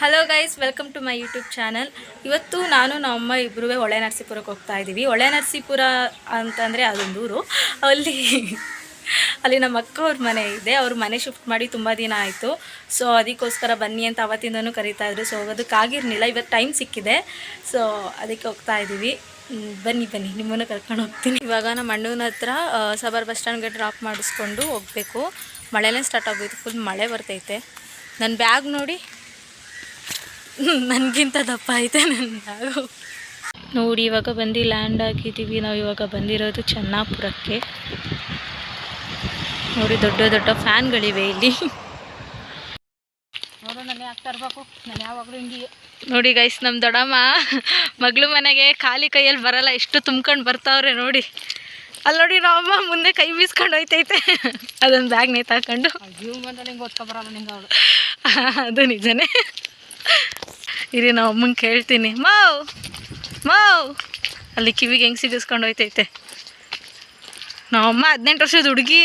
Hello guys welcome to my YouTube channel ಇವತ್ತು ನಾನು ನಮ್ಮಮ್ಮ ಇಬ್ಬರೂ ಹೊಳೆ ನರಸೀಪುರಕ್ಕೆ ಹೋಗ್ತಾ ಇದ್ದೀವಿ. ಹೊಳೆ ನರಸೀಪುರ ಅಂತಂದರೆ ಅದೊಂದು ಊರು. ಅಲ್ಲಿ ಅಲ್ಲಿ ನಮ್ಮ ಅಕ್ಕ ಅವ್ರ ಮನೆ ಇದೆ. ಅವ್ರ ಮನೆ ಶಿಫ್ಟ್ ಮಾಡಿ ತುಂಬ ದಿನ ಆಯಿತು. ಸೊ ಅದಕ್ಕೋಸ್ಕರ ಬನ್ನಿ ಅಂತ ಅವತ್ತಿಂದನೂ ಕರೀತಾ ಇದ್ರು. ಸೊ ಹೋಗೋದಕ್ಕಾಗಿರಲಿಲ್ಲ ಇವತ್ತು ಟೈಮ್ ಸಿಕ್ಕಿದೆ. ಸೊ ಅದಕ್ಕೆ ಹೋಗ್ತಾ ಇದ್ದೀವಿ. ಬನ್ನಿ ಬನ್ನಿ. ನಿಮ್ಮನ್ನು ಕರ್ಕೊಂಡು ಹೋಗ್ತೀನಿ. ಇವಾಗ ನಮ್ಮ ಅಣ್ಣನ ಹತ್ರ ಸಬರ್ ಬಸ್ ಸ್ಟ್ಯಾಂಡ್ಗೆ ಡ್ರಾಪ್ ಮಾಡಿಸ್ಕೊಂಡು ಹೋಗಬೇಕು. ಮಳೆನೇ ಸ್ಟಾರ್ಟ್ ಆಗೋಯ್ತು. ಫುಲ್ ಮಳೆ ಬರ್ತೈತೆ. ನನ್ನ ಬ್ಯಾಗ್ ನೋಡಿ ನನಗಿಂತ ದಪ್ಪ ಐತೆ ನನ್ನ ನೋಡಿ ಇವಾಗ ಬಂದು ಲ್ಯಾಂಡ್ ಆಗಿದ್ದೀವಿ ನಾವು ಇವಾಗ ಬಂದಿರೋದು ಚೆನ್ನಾಪುರಕ್ಕೆ. ನೋಡಿ ದೊಡ್ಡ ದೊಡ್ಡ ಫ್ಯಾನ್ಗಳಿವೆ ಇಲ್ಲಿ. ನೋಡು ನಾನು ಆಗ್ತಾ ಇರ್ಬೇಕು ನಾನು ಯಾವಾಗಲೂ ಹಿಂಗೆ ನೋಡಿ ಗೈಸ್ ನಮ್ಮ ದೊಡ್ಡಮ್ಮ ಮಗಳು ಮನೆಗೆ ಖಾಲಿ ಕೈಯಲ್ಲಿ ಬರಲ್ಲ. ಎಷ್ಟು ತುಂಬ್ಕೊಂಡು ಬರ್ತಾವ್ರೆ ನೋಡಿ. ಅಲ್ಲಿ ನೋಡಿ ನಮ್ಮಮ್ಮ ಮುಂದೆ ಕೈ ಬೀಸ್ಕೊಂಡು ಹೋಯ್ತೈತೆ. ಅದೊಂದು ಬ್ಯಾಗ್ ನೇತಾಕೊಂಡು ಅದು ನಿಜನೇ. ಇರಿ, ನಾವು ಅಮ್ಮಂಗೆ ಕೇಳ್ತೀನಿ. ಮಾವ್ ಮಾವ್ ಅಲ್ಲಿ ಕಿವಿಗೆ ಹೆಂಗೆ ಸಿಗಿಸ್ಕೊಂಡು ಹೋಯ್ತೈತೆ. ನಮ್ಮಮ್ಮ ಹದಿನೆಂಟು ವರ್ಷದ ಹುಡುಗಿ.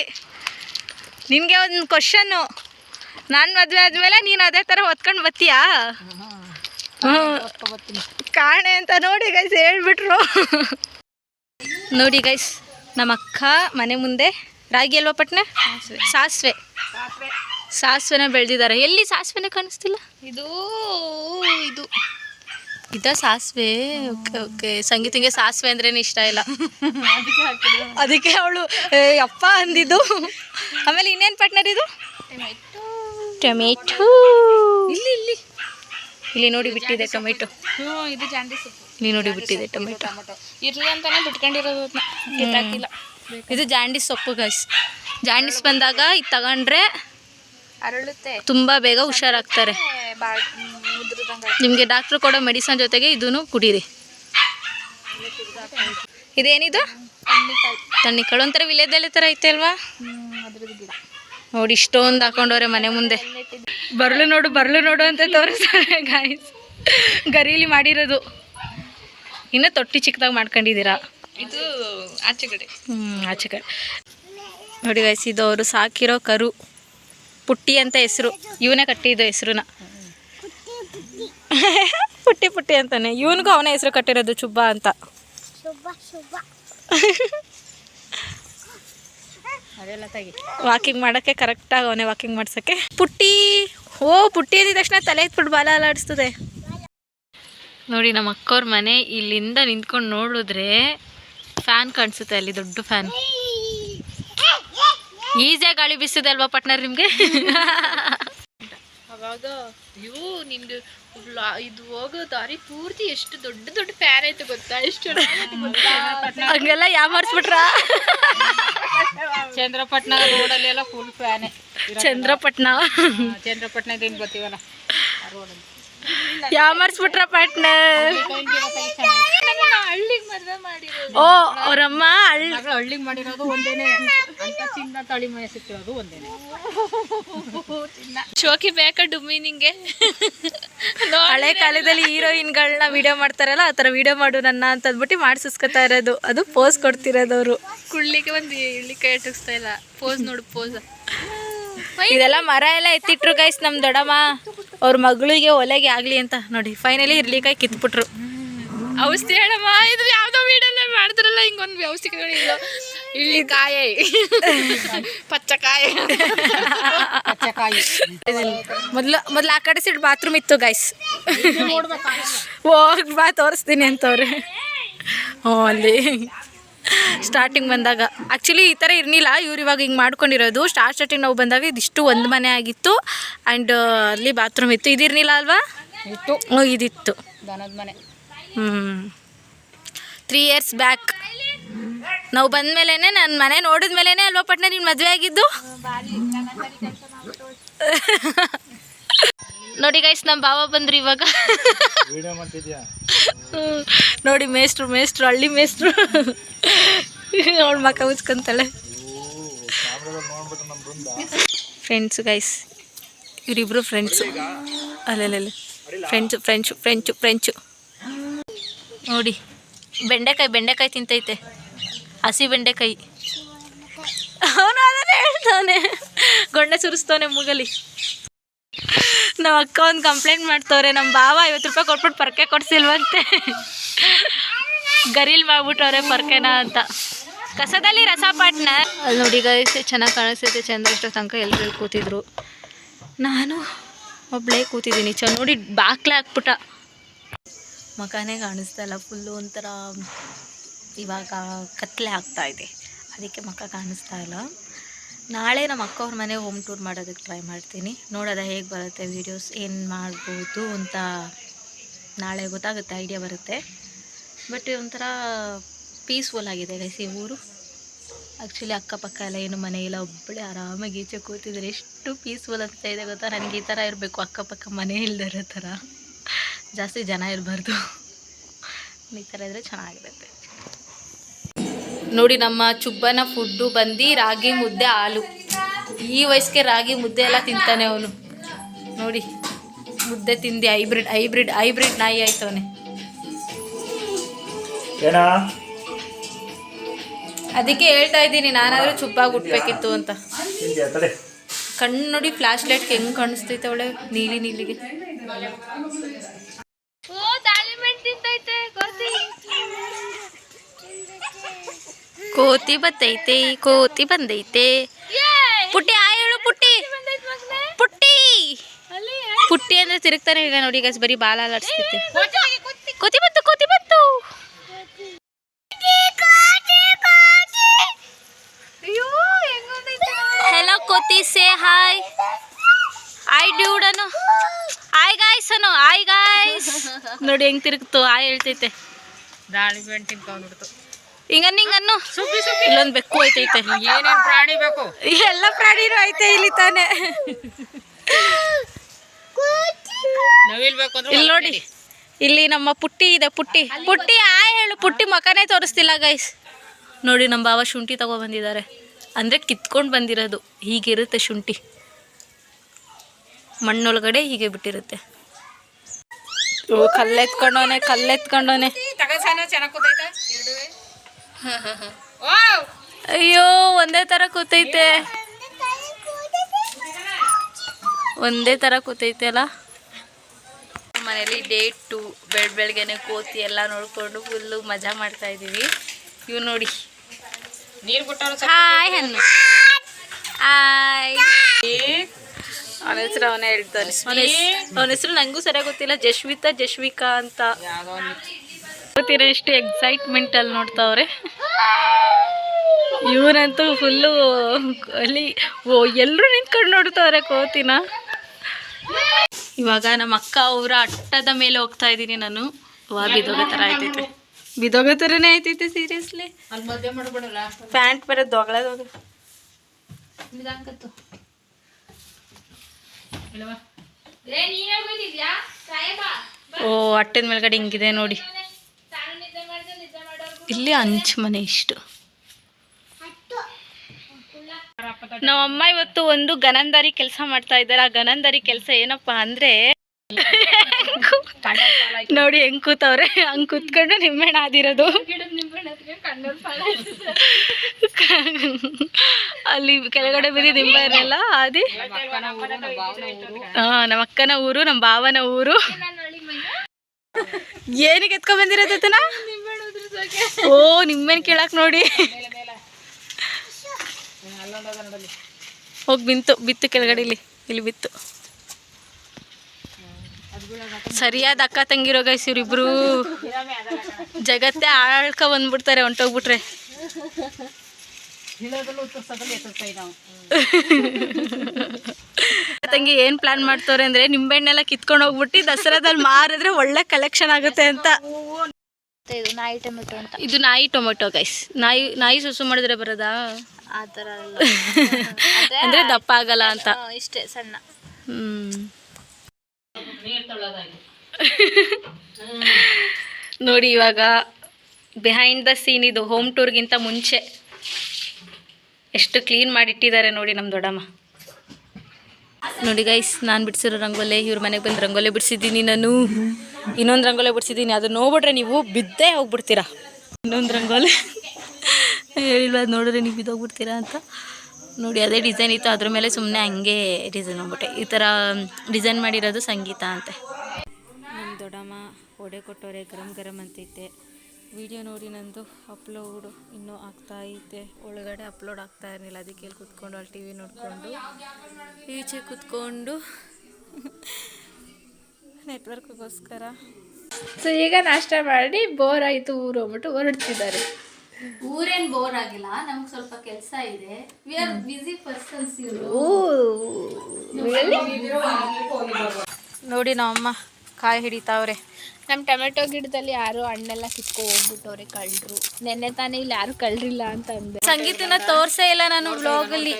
ನಿನಗೆ ಒಂದು ಕ್ವಶನ್ನು ನಾನು ಮದುವೆ ಆದಮೇಲೆ ನೀನು ಅದೇ ಥರ ಹೊತ್ಕೊಂಡು ಬತ್ತೀಯಾ? ಕಾಣೆ ಅಂತ ನೋಡಿ ಗೈಸ್ ಹೇಳ್ಬಿಟ್ರು. ನೋಡಿ ಗೈಸ್ ನಮ್ಮ ಅಕ್ಕ ಮನೆ ಮುಂದೆ ರಾಗಿ ಅಲ್ವಾ ಪಟ್ನೆ? ಸಾಸಿವೆ. ಸಾಸಿವೆನ ಬೆಳೆದಿದ್ದಾರೆ. ಎಲ್ಲಿ ಸಾಸಿವೆನ ಕಾಣಿಸ್ತಿಲ್ಲ? ಇದು ಇದು. ಇದ ಸಾಸಿವೆ. Okay okay. ಸಂಗೀತಿಗೆ ಸಾಸಿವೆ ಅಂದ್ರೇನು ಇಷ್ಟ ಇಲ್ಲ. ಅದಕ್ಕೆ ಅವಳು ಅಪ್ಪ ಅಂದಿದ್ದು. ಆಮೇಲೆ ಇನ್ನೇನು ಪಾರ್ಟ್ನರ್ ಇದು? ಟೊಮೆಟೊ. ಇಲ್ಲಿ ಇಲ್ಲಿ. ಇಲ್ಲಿ ನೋಡಿ ಬಿಟ್ಟಿದೆ ಟೊಮೆಟೊ. ಇದು ಜಾಂಡಿ ಸೊಪ್ಪು. ಇಲ್ಲಿ ನೋಡಿ ಬಿಟ್ಟಿದೆ ಟೊಮೆಟೊ. ಇರಲಿ ಅಂತಾನೆ ಬಿಟ್ಕೊಂಡಿರೋದು ಕಿತ್ತಾಕಿಲ್ಲ ಇದು ಜಾಂಡಿಸ್ ಸೊಪ್ಪು ಗೈಸ್ ಜಾಂಡಿಸ್ ಬಂದಾಗ ಇದು ತಗೊಂಡ್ರೆ ಅರಳುತ್ತೆ. ತುಂಬ ಬೇಗ ಹುಷಾರಾಗ್ತಾರೆ. ನಿಮ್ಗೆ ಡಾಕ್ಟರ್ ನಿಮಗೆ ಡಾಕ್ಟ್ರು ಕೊಡೋ ಮೆಡಿಸನ್ ಜೊತೆಗೆ ಇದನ್ನು ಕುಡೀರಿ. ಇದೇನಿದು? ತಣ್ಣಿಕಾಳು ಒಂಥರ ವಿಲೇದೆಲೆ ಥರ ಐತೆ ಅಲ್ವಾ? ಗಿಡ ನೋಡಿ ಇಷ್ಟೊಂದು ಹಾಕೊಂಡವ್ರೆ ಮನೆ ಮುಂದೆ. ಬರ್ಲು ನೋಡು ಬರ್ಲು ನೋಡು ಅಂತ ತೋರಿಸ್ತಾರೆ ಗಾಯ್ಸ್ ಗರೀಲಿ ಮಾಡಿರೋದು. ಇನ್ನು ತೊಟ್ಟಿ ಚಿಕ್ಕದಾಗಿ ಮಾಡ್ಕೊಂಡಿದ್ದೀರಾ? ಇದು ಆಚೆ ಕಡೆ ಹ್ಞೂ ಆಚೆ ಕಡೆ. ನೋಡಿ ಗಾಯ್ಸ್ ಇದು ಅವರು ಸಾಕಿರೋ ಕರು. ಪುಟ್ಟಿ ಅಂತ ಹೆಸರು. ಇವನೇ ಕಟ್ಟಿದ್ದು ಹೆಸರುನ. ಪುಟ್ಟಿ ಪುಟ್ಟಿ ಅಂತಾನೆ. ಇವನಿಗೂ ಅವನ ಹೆಸರು ಕಟ್ಟಿರೋದು ಚುಬ್ಬ ಅಂತ. ವಾಕಿಂಗ್ ಮಾಡೋಕ್ಕೆ ಕರೆಕ್ಟಾಗಿ ಅವನೇ ವಾಕಿಂಗ್ ಮಾಡ್ಸೋಕ್ಕೆ. ಪುಟ್ಟಿ ಓ ಪುಟ್ಟಿ ಅಂದಿದ ತಕ್ಷಣ ತಲೆ ಎತ್ಬಿಟ್ಟು ಬಾಲ ಅಲಾಡಿಸ್ತದೆ ನೋಡಿ ನಮ್ಮ ಅಕ್ಕವ್ರ ಮನೆ ಇಲ್ಲಿಂದ ನಿಂತ್ಕೊಂಡು ನೋಡಿದ್ರೆ ಫ್ಯಾನ್ ಕಾಣಿಸುತ್ತೆ ಅಲ್ಲಿ ದೊಡ್ಡ ಫ್ಯಾನ್ ಈಸಿಯಾಗಿ ಗಾಳಿ ಬೀಸಿದೆ ಅಲ್ವಾ ಪಟ್ನರ್ ನಿಮಗೆ? ಅವಾಗ ಅಯ್ಯೋ ನಿಂದು ಲ- ಇದು ಹೋಗೋ ದಾರಿ ಪೂರ್ತಿ ಎಷ್ಟು ದೊಡ್ಡ ದೊಡ್ಡ ಫ್ಯಾನ್ ಐತೆ ಗೊತ್ತಾ? ಎಷ್ಟು ಹಂಗೆಲ್ಲ ಯಾಮಾರಿಸ್ಬಿಟ್ರ ಚಂದ್ರಪಟ್ಟಣ ರೋಡಲ್ಲಿ ಎಲ್ಲ ಫುಲ್ ಫ್ಯಾನೆ ಚಂದ್ರಪಟ್ಟಣ ಚಂದ್ರಪಟ್ಟಣ ಇದೇನು ಗೊತ್ತೀವಲ್ಲ? ರೋಡಲ್ಲಿ ಯಾಮಾರಿಸ್ಬಿಟ್ರ ಪಾಟ್ನರ್? ಹಳ್ಳಿಗೆ ಮದುವೆ ಮಾಡಿರೋದು. ಓ ಅವರಮ್ಮ ಹಳ್ಳಿ ಮಗಳು ಹಳ್ಳಿಗೆ ಮಾಡಿರೋದು ಒಂದೇನೆ. ಅಂತ ಚಿನ್ನ ತಾಳಿ ಮನೆ ಸಿಕ್ಕಿರೋದು ಒಂದೇನೆ. ಶೋಕಿ ಬೇಕಾ ಡುಮ್ಮಿ ನಿಂಗೆ? ಹಳೆ ಕಾಲದಲ್ಲಿ ಹೀರೋಯಿನ್ಗಳನ್ನ ವಿಡಿಯೋ ಮಾಡ್ತಾರಲ್ಲ ಆ ಥರ ವಿಡಿಯೋ ಮಾಡು ನನ್ನ ಅಂತ ಅಂದ್ಬಿಟ್ಟು ಮಾಡಿಸ್ಕೊತಾ ಇರೋದು. ಅದು ಪೋಸ್ ಕೊಡ್ತಿರೋದು ಅವರು. ಕುಳ್ಳಿಗೆ ಒಂದು ಇಳ್ಳಿ ಕೈ ಅಟಕ್ಸ್ತಾ ಇಲ್ಲ. ಪೋಸ್ ನೋಡು ಪೋಸ್ ಇದೆಲ್ಲ ಮರ ಎಲ್ಲ ಎತ್ತಿಟ್ರು ಗೈಸ್ ನಮ್ಮ ದೊಡ್ಡಮ್ಮ. ಅವ್ರ ಮಗಳಿಗೆ ಒಲೆಗೆ ಆಗ್ಲಿ ಅಂತ. ನೋಡಿ ಫೈನಲಿ ಇರ್ಲಿಕಾಯಿ ಕಿತ್ಬಿಟ್ರು. ಔಷಧಿ ಹೇಳಮ್ಮ ಇದ್ರ ಯಾವ್ದೋ ವೀಡಲ್ಲೇ ಮಾಡಿದ್ರಲ್ಲ ಹಿಂಗೊಂದು ಔಷಧಿ ನೋಡಿದು ಇಲ್ಲಿ ಕಾಯಿ. ಪಚ್ಚಕಾಯಿ. ಪಚ್ಚಕಾಯಿ. ಮೊದ್ಲು ಮೊದ್ಲು ಆ ಕಡೆ ಸೈಡ್ ಬಾತ್ರೂಮ್ ಇತ್ತು ಗೈಸ್ ಹೋಗ್ ಬಾ ತೋರಿಸ್ತೀನಿ ಅಂತವ್ರೆ. ಹ್ಞೂ ಅಲ್ಲಿ. ಸ್ಟಾರ್ಟಿಂಗ್ ಬಂದಾಗ. ಆ್ಯಕ್ಚುಲಿ ಈ ಥರ ಇರಲಿಲ್ಲ ಇವ್ರು ಇವಾಗ ಹಿಂಗೆ ಮಾಡ್ಕೊಂಡಿರೋದು. ಸ್ಟಾರ್ಟ್ ಸ್ಟಾರ್ಟಿಂಗ್ ನಾವು ಬಂದಾಗ ಇದಿಷ್ಟು ಒಂದು ಮನೆ ಆಗಿತ್ತು. ಆ್ಯಂಡ್ ಅಲ್ಲಿ ಬಾತ್ರೂಮ್ ಇತ್ತು. ಇದಿರ್ಲಿಲ್ಲ ಅಲ್ವಾ? ಇತ್ತು. ಇದಿತ್ತು. ದನದ ಮನೆ. ತ್ರೀ ಇಯರ್ಸ್ ಬ್ಯಾಕ್ ನಾವು ಬಂದಮೇಲೆ ನನ್ನ ಮನೆ ನೋಡಿದ್ಮೇಲೆ ಅಲ್ವಾ ಪಟ್ನ ನೀನು ಮದುವೆ ಆಗಿದ್ದು? ನೋಡಿ ಗೈಸ್ ನಮ್ಮ ಬಾವ ಬಂದ್ರಿ ಇವಾಗ. ನೋಡಿ ಮೇಸ್ಟ್ರು ಮೇಸ್ಟ್ರು ಹಳ್ಳಿ ಮೇಸ್ಟ್ರು ಅವಳ ಮಕ್ಕ ಉಚ್ಕೊಂತಾಳೆ ಫ್ರೆಂಡ್ಸು ಗೈಸ್ ಇವರಿಬ್ರು ಫ್ರೆಂಡ್ಸು ಅಲ್ಲಲ್ಲ ಫ್ರೆಂಡ್ಸು ಫ್ರೆಂಡ್ಸು ಫ್ರೆಂಚು ಫ್ರೆಂಚು ನೋಡಿ, ಬೆಂಡೆಕಾಯಿ ಬೆಂಡೆಕಾಯಿ ತಿಂತೈತೆ. ಹಸಿ ಬೆಂಡೆಕಾಯಿ. ಅವನು ಹೇಳ್ತಾನೆ. ಗೊಂಡೆ ಸುರಿಸ್ತಾನೆ ಮೂಗಲಿ ನಮ್ಮ ಅಕ್ಕ ಒಂದು ಕಂಪ್ಲೇಂಟ್ ಮಾಡ್ತವ್ರೆ ನಮ್ಮ ಬಾವ ಐವತ್ತು ರೂಪಾಯಿ ಕೊಟ್ಬಿಟ್ಟು ಪರ್ಕೆ ಕೊಡ್ಸಿಲ್ವಂತೆ. ಗರೀಲ್ ಮಾಡ್ಬಿಟ್ಟವ್ರೆ ಪರ್ಕೆನ ಅಂತ. ಕಸದಲ್ಲಿ ರಸಪಾಟ್ನ ಅಲ್ಲಿ ನೋಡಿ ಗೈಸ್ ಚೆನ್ನಾಗಿ ಕಾಣಿಸ್ತೈತೆ ಚಂದ್ರ ಇಷ್ಟೋ ತನಕ ಎಲ್ಲರೂ ಕೂತಿದ್ರು ನಾನು ಒಬ್ಬಳೇ ಕೂತಿದ್ದೀನಿ. ಚ, ನೋಡಿ, ಬಾಕ್ಲೆ ಹಾಕ್ಬಿಟ್ಟ. ಮಖನೇ ಕಾಣಿಸ್ತಾ ಇಲ್ಲ. ಫುಲ್ಲು ಒಂಥರ ಇವಾಗ ಕತ್ತಲೆ ಆಗ್ತಾ ಇದೆ. ಅದಕ್ಕೆ ಮಕ್ಕ ಕಾಣಿಸ್ತಾ ಇಲ್ಲ. ನಾಳೆ ನಮ್ಮ ಅಕ್ಕ ಅವ್ರ ಮನೆ ಹೋಮ್ ಟೂರ್ ಮಾಡೋದಕ್ಕೆ ಟ್ರೈ ಮಾಡ್ತೀನಿ. ನೋಡೋದ ಹೇಗೆ ಬರುತ್ತೆ ವೀಡಿಯೋಸ್ ಏನು ಮಾಡ್ಬೋದು ಅಂತ ನಾಳೆ ಗೊತ್ತಾಗುತ್ತೆ ಐಡಿಯಾ ಬರುತ್ತೆ. ಬಟ್ ಒಂಥರ ಪೀಸ್ಫುಲ್ ಆಗಿದೆ ಗೈಸ್ ಈ ಊರು. ಆ್ಯಕ್ಚುಲಿ ಅಕ್ಕಪಕ್ಕ ಎಲ್ಲ ಏನು ಮನೆ ಇಲ್ಲ ಒಬ್ಬಳೇ ಆರಾಮಾಗಿ ಈಚೆ ಕೂತಿದ್ರೆ ಎಷ್ಟು ಪೀಸ್ಫುಲ್ ಅಂತ ಇದೆ ಗೊತ್ತಾ? ನನಗೆ ಈ ಥರ ಇರಬೇಕು ಅಕ್ಕಪಕ್ಕ ಮನೆ ಇಲ್ಲದಿರೋ ಥರ ಜಾಸ್ತಿ ಜನ ಇರಬಾರ್ದು. ಈ ಥರ ಇದ್ರೆ ಚೆನ್ನಾಗಿರುತ್ತೆ. ನೋಡಿ ನಮ್ಮ ಚುಬ್ಬನ ಫುಡ್ಡು ಬಂದು ರಾಗಿ ಮುದ್ದೆ ಹಾಲು ಈ ವಯಸ್ಸಿಗೆ ರಾಗಿ ಮುದ್ದೆ ಎಲ್ಲ ತಿಂತಾನೆ ಅವನು. ನೋಡಿ ಮುದ್ದೆ ತಿಂದು ಹೈಬ್ರಿಡ್ ಹೈಬ್ರಿಡ್ ಹೈಬ್ರಿಡ್ ನಾಯಿ ಆಯ್ತು ಏನಾ ಅದಕ್ಕೆ ಹೇಳ್ತಾ ಇದ್ದೀನಿ ನಾನಾದರೂ ಚುಪ್ಪಾಗಿ ಹುಟ್ಬೇಕಿತ್ತು ಅಂತ. ಕಣ್ಣು ನೋಡಿ ಫ್ಲಾಶ್ ಲೈಟ್ ಹೆಂಗೆ ಕಾಣಿಸ್ತೈತೆ ಅವಳೆ ನೀಲಿ ನೀಲಿಗೆ. ದಾಳಿಂಬೆ ತಿಂತೈತೆ ಕೋತಿ. ಕೋತಿ ಬತ್ತೈತೆ ಕೋತಿ ಬಂದೈತೆ. ಪುಟ್ಟಿ ಆ ಹೇಳು ಪುಟ್ಟಿ. ಪುಟ್ಟಿ. ಪುಟ್ಟಿ ಅಂದ್ರೆ ತಿರುಗ್ತಾನೆ ಈಗ ನೋಡಿ ಗಸ್ ಬರೀ ಬಾಲ ಅಲಾಡ್ಸ್ತೈತೆ ಕೋತಿ ಕೋತಿ ಕೋತಿ ಬತ್ತು ಕೋತಿ ಬತ್ತು ಅಯ್ಯೋ ಹೆಂಗ್ ಬಂದೈತೆ ಹೆಲೋ ಕೋತಿ say hi hi dude Anu hi guys Anu hi guys ನೋಡಿ ಹೆಂಗ್ ತಿರುಗ್ತು ಆ ಹೇಳ್ತೈತೆ. ದಾಳಿಂಬೆ ತಿನ್ಕೊಂಡ್ಬಿಡ್ತು ಹಿಂಗನ್ನು ಇಲ್ಲೊಂದು ಬೆಕ್ಕು ಐತೈತೆ ಏನೇನು ಪ್ರಾಣಿ ಬೇಕು? ಎಲ್ಲ ಪ್ರಾಣಿನೂ ಐತೆ ಇಲ್ಲಿ ತಾನೆ. ಇಲ್ಲಿ ನೋಡಿ. ಇಲ್ಲಿ ನಮ್ಮ ಪುಟ್ಟಿ ಇದೆ ಪುಟ್ಟಿ. ಪುಟ್ಟಿ ಆ ಹೇಳು ಪುಟ್ಟಿ ಮಕನೇ ತೋರಿಸ್ತಿಲ್ಲ ಗೈಸ್ ನೋಡಿ ನಮ್ಮ ಬಾವ ಶುಂಠಿ ತಗೊಬಂದಿದ್ದಾರೆ ಅಂದರೆ ಕಿತ್ಕೊಂಡು ಬಂದಿರೋದು. ಹೀಗಿರುತ್ತೆ ಶುಂಠಿ. ಮಣ್ಣೊಳಗಡೆ ಹೀಗೆ ಬಿಟ್ಟಿರುತ್ತೆ. ಓ ಕಲ್ಲೆತ್ಕೊಂಡವನೆ ಅಯ್ಯೋ ಒಂದೇ ತರ ಕೂತೈತೆ. ಒಂದೇ ತರ ಕೂತೈತೆ ಅಲ್ಲ? ಮನೇಲಿ ಡೇ ಟು ಬೆಳ್ ಬೆಳಗ್ಗೆನೆ ಕೋತಿ ಎಲ್ಲ ನೋಡ್ಕೊಂಡು ಫುಲ್ಲು ಮಜಾ ಮಾಡ್ತಾ ಇದೀವಿ. ಇವ್ ನೋಡಿ. ಹಾಯ್ ಹಣ್ಣು. ಹಾಯ್ ಅವನ ಹೆಸರು ಅವನೇ ಹೇಳ್ತಾನೆ. ಅವನ ಹೆಸರು ನಂಗೂ ಸರಿಯಾಗಿ ಗೊತ್ತಿಲ್ಲ. ಜಶ್ವಿತಾ ಜಶ್ವಿಕಾ ಅಂತ. ಗೊತ್ತಿರೋ ಎಷ್ಟು ಎಕ್ಸೈಟ್ಮೆಂಟ್ ಅಲ್ಲಿ ನೋಡ್ತಾವ್ರೆ ಇವರಂತೂ ಫುಲ್ಲು ಅಲ್ಲಿ ಓ ಎಲ್ಲರೂ ನಿಂತ್ಕೊಂಡು ನೋಡ್ತಾವ್ರೆ ಕೋತಿನ. ಇವಾಗ ನಮ್ಮ ಅಕ್ಕ ಅವರ ಅಟ್ಟದ ಮೇಲೆ ಹೋಗ್ತಾ ಇದ್ದೀನಿ ನಾನು. ವಾ ಬಿದೋಗೋ ಥರ ಆಯ್ತೈತೆ. ಬಿದೋಗೋ ಥರನೇ ಆಯ್ತೈತೆ ಸೀರಿಯಸ್ಲಿ ಪ್ಯಾಂಟ್ ಬರೋದು ದೊಗಳದೋಗ ಓ ಅಟ್ಟದ ಮೇಲ್ಗಡೆ ಹಿಂಗಿದೆ ನೋಡಿ. ಇಲ್ಲಿ ಅಂಚು ಮನೆ ಇಷ್ಟು. ನಮ್ಮಮ್ಮ ಇವತ್ತು ಒಂದು ಗನಂದಾರಿ ಕೆಲಸ ಮಾಡ್ತಾ ಇದ್ದಾರೆ. ಆ ಗನಂದಾರಿ ಕೆಲಸ ಏನಪ್ಪಾ ಅಂದ್ರೆ ನೋಡಿ ಹೆಂಗ್ ಕೂತವ್ರೆ? ಹಂಗ್ ಕೂತ್ಕೊಂಡು ನಿಂಬೆಹಣ್ಣು ಆದಿರೋದು ಅಲ್ಲಿ ಕೆಳಗಡೆ ಬರೀ ನಿಂಬೆ ಇರಲ್ಲ ಆದಿ ಹಾ, ನಮ್ಮ ಅಕ್ಕನ ಊರು, ನಮ್ಮ ಭಾವನ ಊರು. ಏನಕ್ಕೆ ಎತ್ಕೊಂಡ್ ಬಂದಿರೋದನ ಓ ನಿಮ್ಮೆನ್ ಕೇಳಕ್ ನೋಡಿ. ಹೋಗಿ ಬಿಂತು, ಬಿತ್ತು ಕೆಳಗಡೆ ಇಲ್ಲಿ ಇಲ್ಲಿ ಬಿತ್ತು. ಸರಿಯಾದ ಅಕ್ಕ ತಂಗಿರೋ ಗೈಸ್ ಇವ್ರಿಬ್ರು. ಜಗತ್ತೇ ಆಳ್ಕ ಬಂದ್ಬಿಡ್ತಾರೆ ಹೊಂಟೋಗ್ಬಿಟ್ರೆ. ತಂಗಿ ಏನ್ ಪ್ಲಾನ್ ಮಾಡ್ತವ್ರೆ ಅಂದ್ರೆ ನಿಂಬೆಹಣ್ಣೆಲ್ಲ ಕಿತ್ಕೊಂಡು ಹೋಗ್ಬಿಟ್ಟು ದಸರಾದಲ್ಲಿ ಮಾರಿದ್ರೆ ಒಳ್ಳೆ ಕಲೆಕ್ಷನ್ ಆಗುತ್ತೆ ಅಂತ. ನಾಯಿ ಟೊಮೆಟೊ ಅಂತ ಇದು ನಾಯಿ ಟೊಮೆಟೊ ಗೈಸ್ ನಾಯಿ ನಾಯಿ ಸುಸು ಮಾಡಿದ್ರೆ ಬರೋದಾ? ಆ ಥರ ಅಂದ್ರೆ ದಪ್ಪ ಆಗಲ್ಲ ಅಂತ. ಇಷ್ಟೇ ಸಣ್ಣ. ಹ್ಮ್. ನೋಡಿ ಇವಾಗ ಬಿಹೈಂಡ್ ದ ಸೀನ್ ಇದು ಹೋಮ್ ಟೂರ್ಗಿಂತ ಮುಂಚೆ ಎಷ್ಟು ಕ್ಲೀನ್ ಮಾಡಿಟ್ಟಿದ್ದಾರೆ ನೋಡಿ ನಮ್ಮ ದೊಡ್ಡಮ್ಮ. ನೋಡಿ ಗೈಸ್ ನಾನು ಬಿಡಿಸಿರೋ ರಂಗೋಲೆ, ಇವ್ರ ಮನೆಗೆ ಬಂದು ರಂಗೋಲೆ ಬಿಡಿಸಿದ್ದೀನಿ ನಾನು. ಇನ್ನೊಂದು ರಂಗೋಲೆ ಬಿಡಿಸಿದ್ದೀನಿ. ಅದು ನೋಡ್ಬಿಟ್ರೆ ನೀವು ಬಿದ್ದೇ ಹೋಗ್ಬಿಡ್ತೀರಾ. ಇನ್ನೊಂದು ರಂಗೋಲೆ. ಅದು ನೋಡಿದ್ರೆ ನೀವು ಬಿದ್ದೋಗ್ಬಿಡ್ತೀರಾ ಅಂತ. ನೋಡಿ ಅದೇ ಡಿಸೈನ್ ಇತ್ತು ಅದ್ರ ಮೇಲೆ ಸುಮ್ಮನೆ ಹಂಗೆ ಡಿಸೈನ್ ಹೋಗ್ಬಿಟ್ಟೆ. ಈ ಥರ ಡಿಸೈನ್ ಮಾಡಿರೋದು ಸಂಗೀತ ಅಂತೆ. ನಮ್ಮ ದೊಡ್ಡಮ್ಮ ಒಡೆ ಕೊಟ್ಟವ್ರೆ ಗರಂ ಗರಂ ಅಂತೈತೆ ವಿಡಿಯೋ ನೋಡಿ ನಂದು ಅಪ್ಲೋಡ್ ಇನ್ನೂ ಆಗ್ತಾ ಐತೆ ಒಳಗಡೆ ಅಪ್ಲೋಡ್ ಆಗ್ತಾ ಇರಲಿಲ್ಲ ಅದಕ್ಕೆ ಇಲ್ಲಿ ಕೂತ್ಕೊಂಡು ಅಲ್ಲಿ ಟಿ ವಿ ನೋಡಿಕೊಂಡು ಈಚೆ ಕೂತ್ಕೊಂಡು ನೆಟ್ವರ್ಕ್ಗೋಸ್ಕರ ಸೊ ಈಗ ನಾಷ್ಟ ಮಾಡಿ ಬೋರ್ ಆಯಿತು ಊರು ಹೋಗ್ಬಿಟ್ಟು ಹೊರಡ್ತಿದ್ದಾರೆ. ಊರೇನು ಬೋರ್ ಆಗಿಲ್ಲ ನಮ್ಗೆ ಸ್ವಲ್ಪ ಕೆಲಸ ಇದೆ. ವಿ ಆರ್ ಬಿಸಿ ಪರ್ಸನ್ಸ್ ನೋಡಿ ನಮ್ಮಮ್ಮ ಕಾಯಿ ಹಿಡಿತಾವ್ರೆ. ನಮ್ಮ ಟೊಮೆಟೊ ಗಿಡದಲ್ಲಿ ಯಾರು ಹಣ್ಣೆಲ್ಲ ಕಿತ್ಕೊ ಹೋಗ್ಬಿಟ್ಟವ್ರೆ ಕಳ್ರು. ನೆನ್ನೆ ತಾನೇ ಇಲ್ಲಿ ಯಾರು ಕಳ್ರಿಲ್ಲ ಅಂತ ಅಂದೆ ಸಂಗೀತನ ತೋರ್ಸೇ ಇಲ್ಲ ನಾನು ಬ್ಲಾಗಲ್ಲಿ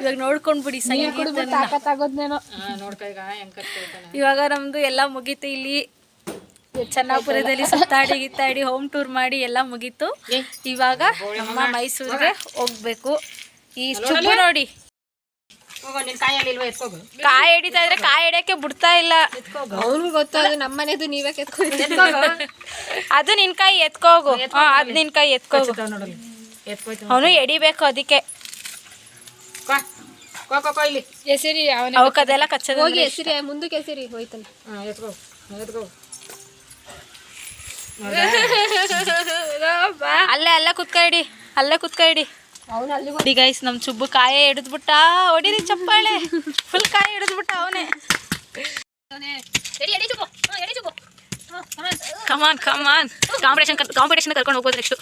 ಇವಾಗ ನೋಡ್ಕೊಂಡ್ಬಿಡಿ ಸಂಗೀತ ಇವಾಗ ನಮ್ದು ಎಲ್ಲ ಮುಗೀತು ಇಲ್ಲಿ. ಚೆನ್ನಾಪುರದಲ್ಲಿ ಸುತ್ತಾಡಿ ಗಿತ್ತಾಡಿ ಹೋಮ್ ಟೂರ್ ಮಾಡಿ ಎಲ್ಲ ಮುಗೀತು. ಇವಾಗ ನಮ್ಮ ಮೈಸೂರಿಗೆ ಹೋಗ್ಬೇಕು. ಈ ಚುಬ್ಬು ನೋಡಿ. ಕಾಯಿ ಹಿಡಿತಾ ಇದ್ರೆ ಕಾಯಿ ಹಿಡಿಯಕ್ಕೆ ಬಿಡ್ತಾ ಇಲ್ಲ. ಅವ್ನಿಗೆ ಗೊತ್ತಾದ್ರೆ ಅದು ನಮ್ಮನೆದು ನೀವೇ ಅದು ನಿನ್ ಕಾಯಿ ಎತ್ಕೋಗು. ಹಾ ಅದ್ ನಿನ್ ಕಾಯಿ ಎತ್ಕೋಗು. ಅವನು ಎಡಿಬೇಕು ಅದಕ್ಕೆ. ಹೆಸರಿ ಅವನ ಅವಕ್ಕದೆಲ್ಲ ಕಚ್ಚದ ಹೋಗಿ ಹೆಸರಿ ಮುಂದಕ್ಕೆ ಹೆಸರಿ ಹೋಯ್ತಾನೆ ಅಲ್ಲೇ ಅಲ್ಲೇ ಕುತ್ಕ ಇಡಿ ಅಲ್ಲೇ ಕುತ್ಕ ಇಡಿ ನೋಡಿ ಗೈಸ್ ನಮ್ ಚುಬ್ಬು ಕಾಯೇ ಹಿಡಿದ್ಬಿಟ್ಟ. ಹೊಡಿರಿ ಚಪ್ಪಾಳೆ. ಫುಲ್ ಕಾಯಿ ಹಿಡಿದ್ಬಿಟ್ಟ ಅವನೇ. ಕಮಾನ್ ಕಮಾನ್ ಕಾಂಪಿಟೇಷನ್ ಕಾಂಪಿಟೇಷನ್ ಕರ್ಕೊಂಡು ಹೋಗ್ಬೋದು ನೆಕ್ಸ್ಟ್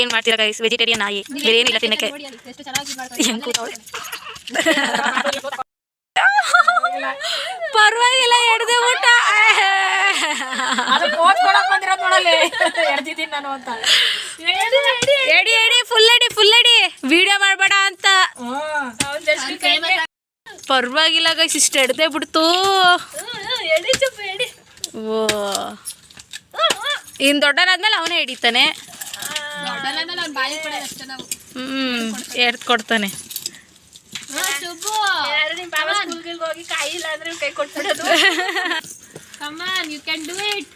ಏನ್ ಮಾಡ್ತೀರಾ ಗೈಸ್ ವೆಜಿಟೇರಿಯನ್ ಆಗಿ ಬೇರೆ ಏನಿಲ್ಲ ತಿನ್ನಕ್ಕೆ. ಹೆಂಗ್ ಕೂತವ್ಳೆ? ಪರವಾಗಿಲ್ಲ ಎಡ್ದೆ ಊಟ. ಎಡಿ ಎಡಿ. ಫುಲ್ ಎಡಿ ಫುಲ್ ಎಡಿ ವಿಡಿಯೋ ಮಾಡಬೇಡ ಅಂತ. ಪರವಾಗಿಲ್ಲ ಗೈಸ್ ಇಷ್ಟು ಎಡ್ದೆ ಬಿಡ್ತು. ಓ. ಇನ್ ದೊಡ್ಡನಾದ್ಮೇಲೆ ಅವನೇ ಹಿಡಿತಾನೆ ಹ್ಮ್ ಎಡ್ದು ಕೊಡ್ತಾನೆ. ಹೋಗಿ ಕಾಯಿ ಇಲ್ಲ ಅಂದ್ರೆ ಕೈ ಕೊಟ್ಬಿಡೋದು. Come on you can do it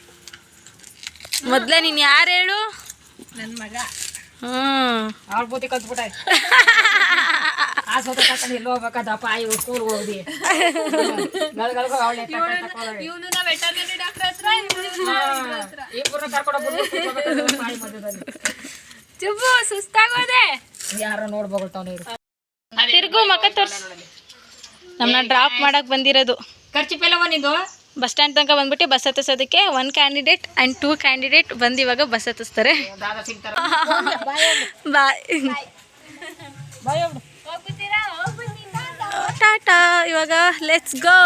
ಮೊದ್ಲೇ ನೀನ್ ಯಾರು ಹೇಳು? ನನ್ನ ಮಗ. ಹ್ಮ್. ಅವ್ರ ಬೂತಿ ಕರ್ಕೊಂಡು ಎಲ್ಲಿ ಹೋಗ್ಬೇಕಾದಪ್ಪ? ಆಯ್ ಸ್ಕೂಲ್ ಹೋಗಿ ಗಲ್ಗಲ್ಗ ಅವಳೆ ಇವನು ನಾವು ವೆಟರ್ನರಿ ಡಾಕ್ಟರ್ ಹತ್ರ. ಇಬ್ಬರನ್ನ ಕರ್ಕೊಂಡು ಆಯ್ ಮಧ್ಯದಲ್ಲಿ. ಚುಬ್ಬು ಸುಸ್ತಾಗೋದೆ ಯಾರೋ ನೋಡ್ಬೋಗಳ್ತಾವ್ ನೀರು ತಿರ್ಗು ಮಕ್ಕ ತೋರ್ಸ್ ನಮ್ಮನ್ನ ಡ್ರಾಪ್ ಮಾಡಕ್ ಬಂದಿರೋದು. ಖರ್ಚು ಪೆಲ್ಲವ ನಿಂದು? ಬಸ್ ಸ್ಟ್ಯಾಂಡ್ ತನಕ ಬಂದ್ಬಿಟ್ಟು bus ಹತ್ತಿಸೋದಕ್ಕೆ one candidate and two candidate ಬಂದು ಇವಾಗ ಬಸ್ ಹತ್ತಿಸ್ತಾರೆ. ಬಾಯ್ ಟಾಟಾ ಇವಾಗ ಲೆಟ್ಸ್ ಗೋ